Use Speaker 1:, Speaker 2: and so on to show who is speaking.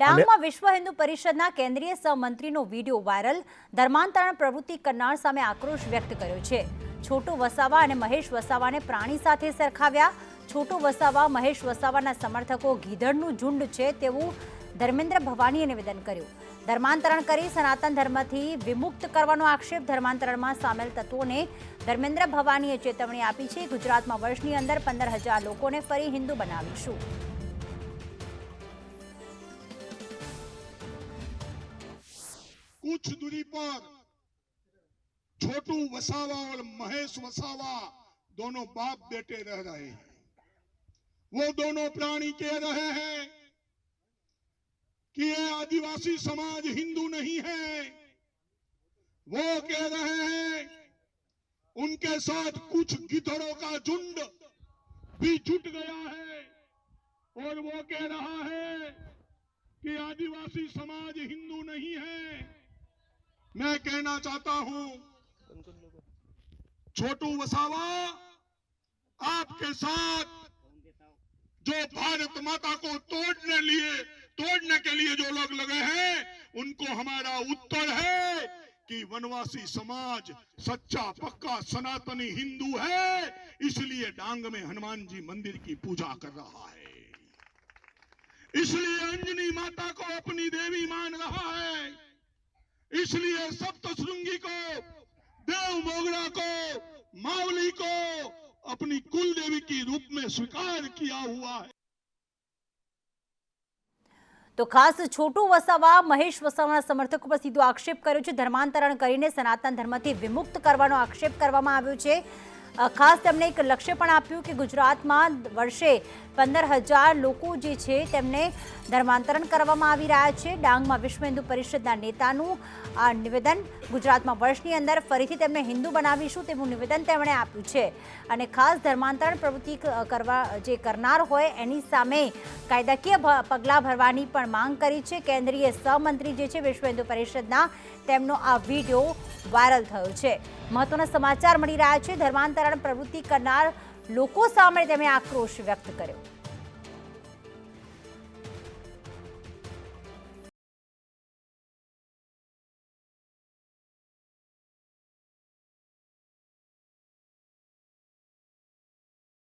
Speaker 1: ડાંગમાં વિશ્વ હિન્દુ પરિષદના કેન્દ્રીય સહમંત્રીનો વીડિયો વાયરલ. ધર્માંતરણ પ્રવૃત્તિ કરનાર સામે આક્રોશ વ્યક્ત કર્યો છે. છોટુ વસાવા અને મહેશ વસાવાને પ્રાણી સાથે સરખાવ્યા. છોટુ વસાવા, મહેશ વસાવાના સમર્થકો ગીધડનું ઝુંડ છે તેવું ધર્મેન્દ્ર ભવાનીએ નિવેદન કર્યું. ધર્માંતરણ કરી સનાતન ધર્મથી વિમુક્ત કરવાનો આક્ષેપ ધર્માંતરણમાં સામેલ તત્વોને ધર્મેન્દ્ર ભવાનીએ ચેતવણી આપી છે. ગુજરાતમાં વર્ષની અંદર પંદર હજાર લોકોને ફરી હિન્દુ બનાવીશું.
Speaker 2: पर छोटू वसावा और महेश वसावा दोनों बाप बेटे रह रहे हैं। वो दोनों प्राणी कह रहे हैं कि ये आदिवासी समाज हिंदू नहीं है। वो कह रहे हैं, उनके साथ कुछ गिधड़ों का झुंड भी जुट गया है। और वो कह रहा है कि आदिवासी समाज हिंदू नहीं है। मैं कहना चाहता हूँ, छोटू वसावा, आपके साथ जो भारत माता को तोड़ने लिए, तोड़ने के लिए जो लोग लगे हैं, उनको हमारा उत्तर है कि वनवासी समाज सच्चा, पक्का, सनातनी हिंदू है, इसलिए डांग में हनुमान जी मंदिर की पूजा कर रहा है। इसलिए अंजनी माता इसलिए सप्तशृंगी को देव मोगरा को मावली को अपनी कुल देवी की रूप में स्वीकार किया हुआ है
Speaker 1: તો ખાસ છોટુ વસાવા મહેશ વસાવાના સમર્થકો પર સીધો આક્ષેપ કર્યો છે ધર્માંતરણ કરીને સનાતન ધર્મથી વિમુક્ત કરવાનો આક્ષેપ કરવામાં આવ્યો છે અ, ખાસ તેમણે એક લક્ષ્ય પણ આપ્યું કે ગુજરાતમાં વર્ષે પંદર હજાર લોકો જે છે તેમને ધર્માંતરણ કરવામાં આવી રહ્યા છે. ડાંગમાં વિશ્વ હિન્દુ પરિષદના નેતાનું આ નિવેદન ગુજરાતમાં વર્ષની અંદર ફરીથી તેમને હિન્દુ બનાવીશું તેવું નિવેદન તેમણે આપ્યું છે. અને ખાસ ધર્માંતરણ પ્રવૃત્તિ કરવા જે કરનાર હોય એની સામે કાયદાકીય પગલાં ભરવાની પણ માંગ કરી છે. કેન્દ્રીય સહમંત્રી જે છે વિશ્વ હિન્દુ પરિષદના, તેમનો આ વીડિયો વાયરલ થયો છે. મહત્વના સમાચાર મળી રહ્યા છે. ધર્માંતરણ પ્રવૃત્તિ કરનાર લોકો સામે તેમણે આક્રોશ વ્યક્ત કર્યો.